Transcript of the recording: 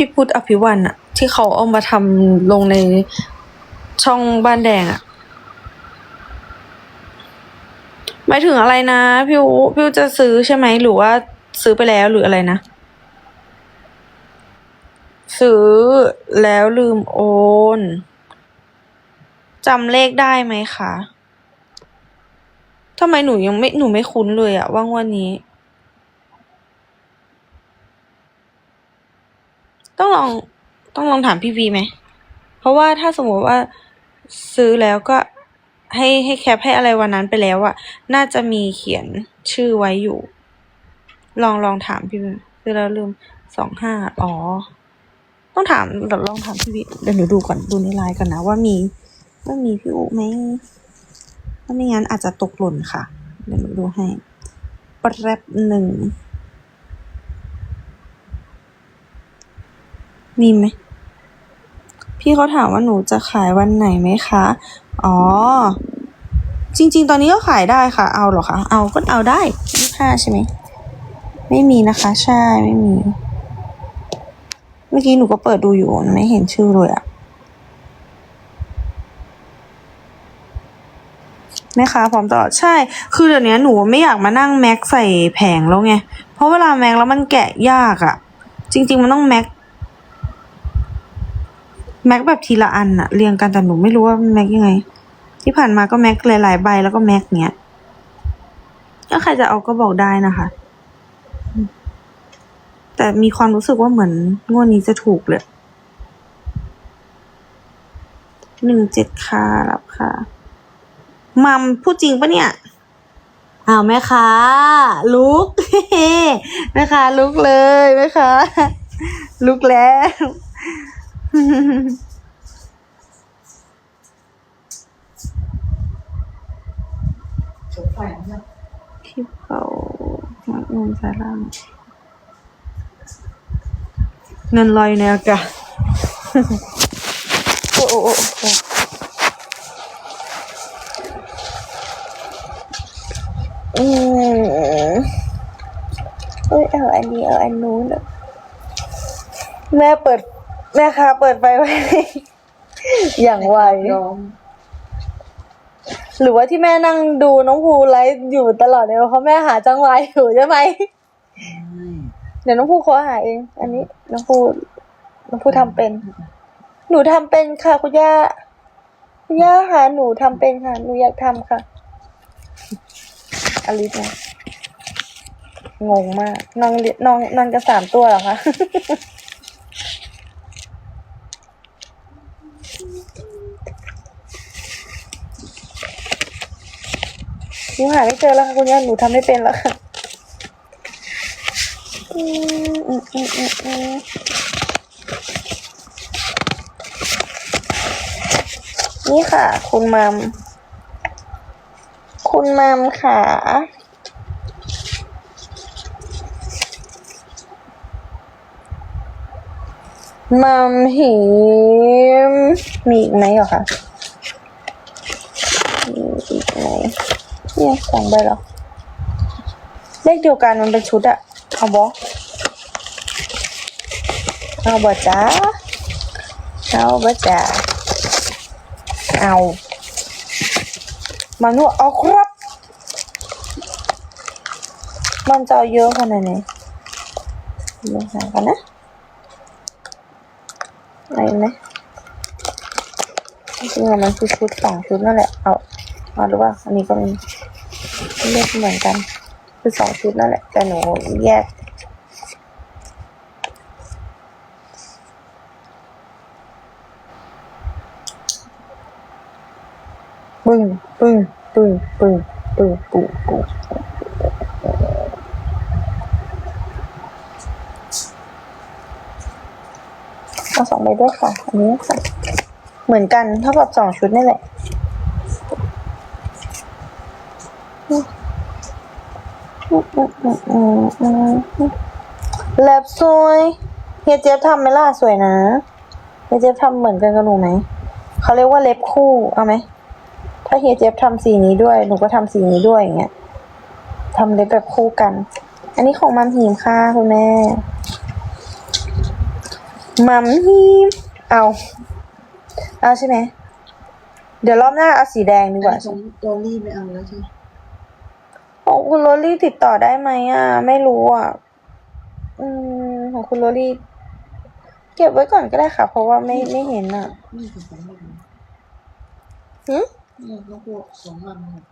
พี่พุทธอภิวันอะที่เขาเอามาทำลงในช่องบ้านแดงอะหมายถึงอะไรนะพี่อูพี่อูจะซื้อใช่ไหมหรือว่าซื้อไปแล้วหรืออะไรนะ ซื้อแล้วลืมโอนจำเลขได้ไหมคะทำไมหนูยังไม่หนูไม่คุ้นเลยอะว่างวันนี้ ต้องลองต้องลองถามพี่วีไหม เพราะว่าถ้าสมมติว่าซื้อแล้วก็ให้ให้แคปให้อะไรวันนั้นไปแล้วอะน่าจะมีเขียนชื่อไว้อยู่ ลองลองถามพี่วีคือเราลืมสองห้าอ๋อ ต้องถามเดี๋ยวลองถามพี่วีเดี๋ยวหนูดูก่อนดูในไลน์ก่อนนะว่ามีว่ามีพี่อุไหมถ้าไม่งั้นอาจจะตกหล่นค่ะ เดี๋ยวหนูดูให้แป๊บหนึ่ง มีไหม พี่เขาถามว่าหนูจะขายวันไหนไหมคะ อ๋อ จริง ๆ ตอนนี้ก็ขายได้ค่ะ เอาเหรอคะ เอาก็เอาได้ยี่ห้าใช่ไหม ไม่มีนะคะ ใช่ ไม่มี เมื่อกี้หนูก็เปิดดูอยู่ ไม่เห็นชื่อเลยอะแม่ค้าพร้อมตลอดใช่ คือเดี๋ยวนี้หนูไม่อยากมานั่งแม็กใส่แผงแล้วไง เพราะเวลาแม็กแล้วมันแกะยากอะจริง ๆ มันต้องแม็ก แม็กแบบทีละอันอะเรียงกันแต่หนูไม่รู้ว่าแม็กยังไง ที่ผ่านมาก็แม็กหลายๆใบแล้วก็แม็กเนี้ยถ้าใครจะเอาก็บอกได้นะคะ แต่มีความรู้สึกว่าเหมือนงวดนี้จะถูกเลยหนึ่งเจ็ดค่ะรับค่ะมัมพูดจริงปะเนี่ยอ้าวแม่ค้าลุกแม่ค้าลุกเลยแม่ค้าลุกแล้ว ที่เขามัดนมสายล่าง เงินลอยในอากาศโอ้โอ้โอ้อืมเอ้ยเอาอันนี้เอาอันนู้นแม่เปิด แม่ค้าเปิดไฟไว้ อย่างไวยอมหรือว่าที่แม่นั่งดูน้องภูไลฟ์อยู่ตลอดเนี่ยเพราะแม่หาจังหวะอยู่ใช่ไหม เดี๋ยวน้องภูขอหาเอง อันนี้น้องภูน้องภูทำเป็น หนูทำเป็นค่ะคุณย่าคุณย่าค่ะหนูทำเป็นค่ะ หนูอยากทำค่ะอลิสนะงงมากน้องเรียน้องนอนกันสามตัวเหรอคะ หนูหาไม่เจอแล้วค่ะคุณย่าหนูทำไม่เป็นแล้วค่ะอืมอืมอืมอืมอืมนี่ค่ะ คุณมัม คุณมัมค่ะมัมหิมมีอีกไหมเหรอคะมีอีกไหม เนี่ยสองใบเหรอ เลขเดียวกันมันเป็นชุดอะเอาบอเอาบอจ้าเอาบอจ้าเอามันว่าเอาครับมันจะเยอะขนาดไหนลองหากันนะอะไรไหมจริงๆมันคือชุดสองชุดนั่นแหละ เอาเอาหรือว่า อันนี้ก็มี เลขเหมือนกัน คือสองชุดนั่นแหละ แต่หนูแยกปึ้งปึ้งปึ้งปึ้งปึ้งปุ้งปุ้งเอาสองใบด้วยค่ะ อันนี้ค่ะ เหมือนกันเท่ากับสองชุดนี่แหละ แล็บสวยเฮียเจี๊ยบทำไหมล่ะสวยนะเฮียเจี๊ยบทำเหมือนกันกับหนูไหมเขาเรียกว่าเล็บคู่เอาไหมถ้าเฮียเจี๊ยบทำสีนี้ด้วยหนูก็ทำสีนี้ด้วยอย่างเงี้ยทำเล็บแบบคู่กัน อันนี้ของมัมหีมค่ะคุณแม่มัมฮีมเอาเอาใช่ไหมเดี๋ยวรอบหน้าเอาสีแดงดีกว่าของโดลี่ไม่เอาแล้วใช่ไหม ของคุณโรลี่ติดต่อได้ไหมอะ ไม่รู้อะ อืม ของคุณโรลี่ เก็บไว้ก่อนก็ได้ค่ะ เพราะว่าไม่ไม่เห็นอะนี่คือของมันหืมนี่ต้องพวกสองวันหมด